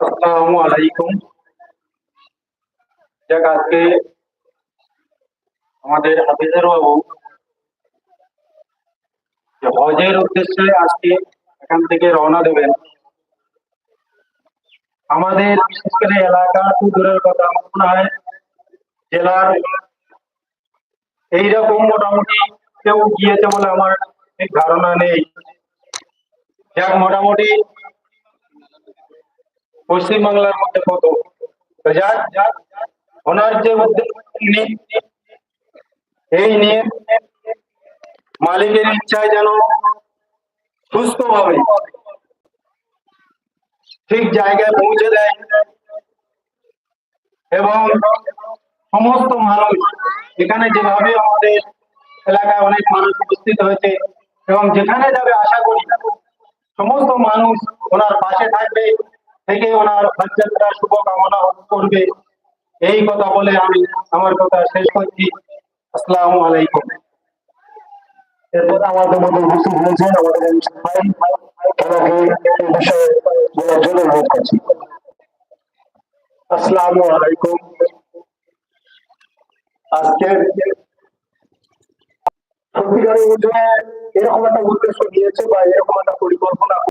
আসসালামু আলাইকুম আজকে আমাদের হাফিজার বাবু হজের উদ্দেশ্যে আজকে এখান থেকে রওনা দেবেন। আমাদের বিশেষ করে এলাকা তো দূরের কথা মনে হয় জেলার এইরকম মোটামুটি কেউ গিয়েছে বলে আমার ধারণা নেই। যাক মোটামুটি পশ্চিমবাংলার মধ্যে কত? যাক ওনার যে উদ্যোগ এই নিয়ে মালিকের ইচ্ছায় যেন সুস্থভাবে ঠিক জায়গায় পৌঁছে দেয় এবং সমস্ত মানুষ এখানে যেভাবে আমাদের এলাকায় অনেক মানুষ উপস্থিত হয়েছে এবং যেখানে যাবে আশা করি সমস্ত মানুষ ওনার পাশে থাকবে। থেকে ওনার হজযাত্রা শুভকামনা করবে। এই কথা বলে আমি আমার কথা শেষ করছি। আসসালামু আলাইকুম। এরপর আমাদের মধ্যে উপস্থিত হয়েছেন আমাদের ভাই ওনাকে এই বিষয়ে বলার জন্য অনুরোধ করছি। আসসালামু আলাইকুম। আজকে সত্যিকারের এরকম একটা উদ্দেশ্য নিয়েছে বা এরকম একটা পরিকল্পনা